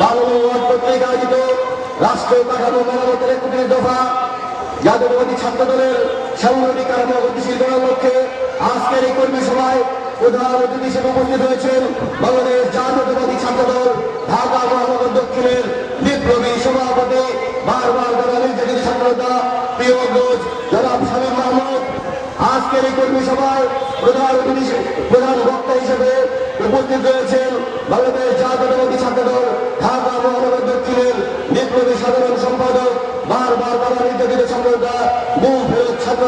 Word কর্তৃক আয়োজিত রাষ্ট্রীয় কাঠামো মেরামতের একত্রিশ দফা। জাতীয়তাবাদী ছাত্র দলের সাংগঠনিক কাঠামো গতিশীল করার লক্ষ্যে আজকের এই কর্মী সভায় প্রধান অতিথি হিসেবে উপস্থিত হয়েছেন বাংলাদেশ জাতীয়তাবাদী ছাত্র দল ঢাকা মহানগর দক্ষিণের বিপ্লবী সভাপতি বারবার যারা নির্যাতিত ছাত্রতা প্রিয় অগ্রজ জনাব শামীম মাহমুদ। আজকের এই কর্মী সভায় প্রধান অতিথি প্রধান বক্তা হিসেবে উপস্থিত রয়েছেন বাংলাদেশ জাতীয়তাবাদী ছাত্র দল ঢাকা মহানগর দক্ষিণের বিপ্লবী সাধারণ সম্পাদক বারবার তারা নির্যাতিত ছাত্রতা মূল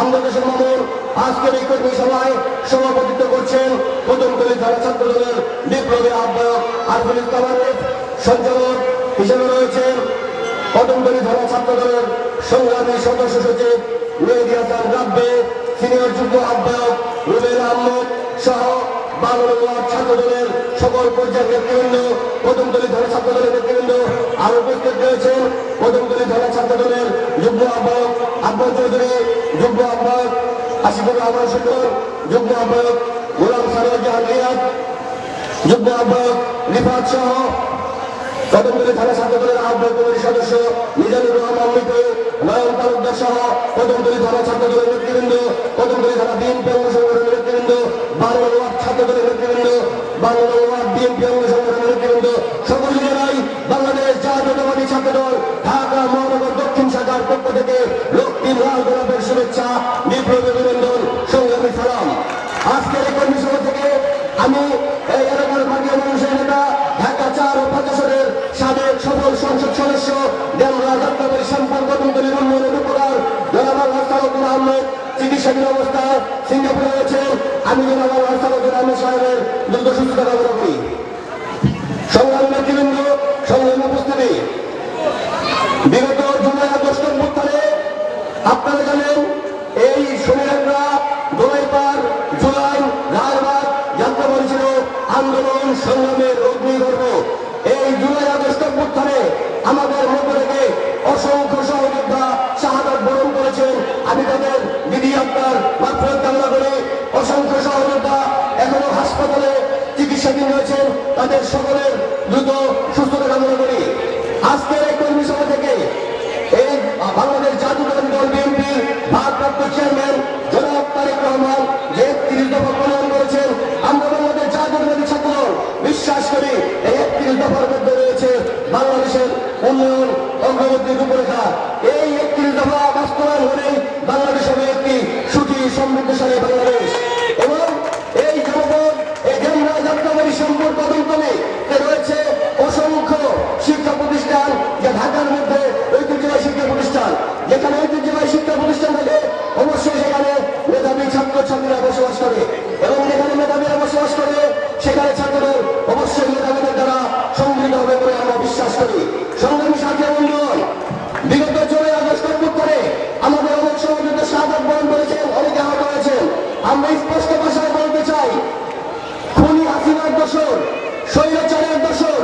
আমদাদ হোসেন মামুন আজকের এই কর্মী সভায় সভাপতিত্ব করছেন প্রথমতলী থানা ছাত্র দলের বিপ্লবী আহ্বায়ক আরফুল ইসলাম সঞ্চালক হিসেবে রয়েছেন। কদমতলী থানা ছাত্র দলের সংগ্রামী সদস্য সচিব মেহেদি হাসান রাব্বে, সিনিয়র যুগ্ম আহ্বায়ক রুবেল আহমদ সহ বাংলা ছাত্র দলের সকল পর্যায়ের নেতৃবৃন্দ কদমতলী থানা ছাত্র দলের নেতৃবৃন্দ আর উপস্থিত রয়েছেন। কদমতলী থানা ছাত্র দলের যুগ্ম আহ্বায়ক আব্বাস চৌধুরী, যুগ্ম আহ্বায়ক আশিফুর রহমান সুন্দর যুগ্ম আহ্বায়ক গোলাম সারোয়ার রিয়াদ যুগ্ম আহ্বায়ক রিফাত সহ কদমতলী থানা ছাত্র দলের আহ্বায়ক কমিটির সদস্য মিজানুর রহমান মিতু নয়ন তালুকদার সহ কদমতলী থানা ছাত্র দলের নেতৃবৃন্দ কদমতলী থানা বিএনপি অঙ্গ সংগঠনের নেতৃবৃন্দ বাংলা ছাত্র দলের নেতৃবৃন্দ বাংলা বিএনপি অঙ্গ শাখার পক্ষ থেকে লক্ষ্মী লাল গোলাপের শুভেচ্ছা, বিপ্লবী অভিনন্দন, সংগ্রামী সালাম। আজকের এই কর্মী সভা থেকে আমি এই এলাকার মাটিয়া মানুষের নেতা, ঢাকা চার ও পাঁচ আসনের সাবেক সফল সংসদ সদস্য দেমরা যাত্রাবাড়ি সম্পর্ক কদমতলীর উন্নয়নের উপকার জনাবাল হাসানুদ্দিন আহমেদ, চিকিৎসাধীন অবস্থায় সিঙ্গাপুরে রয়েছেন। আমি জনাবাল হাসানুদ্দিন আহমেদ সাহেবের দ্রুত সুস্থতা আপনারা জানেন এই শনিরামরা দোলাইপার জুলাই রায়বাগ যাত্রা করেছিল আন্দোলন সংগ্রামের অগ্নিগর্ভ। এই জুলাই আগস্ট অভ্যুত্থানে আমাদের মধ্য থেকে অসংখ্য সহযোদ্ধা শাহাদাত বরণ করেছেন। আমি তাদের বিধি আপনার মাত্রার কামনা করে অসংখ্য সহযোদ্ধা এখনও হাসপাতালে চিকিৎসাধীন রয়েছেন। তাদের সকলের দ্রুত সুস্থতা কামনা করি। আজকের এই কর্মী থেকে এই বাংলাদেশ বাংলাদেশের উন্নয়ন অগ্রগতির রূপরেখা। এই একত্রিশ দফা বাস্তবায়ন হলেই বাংলাদেশ ভাষায় বলতে চাই খুনি হাসিনার দোষর স্বৈরাচারের দোষর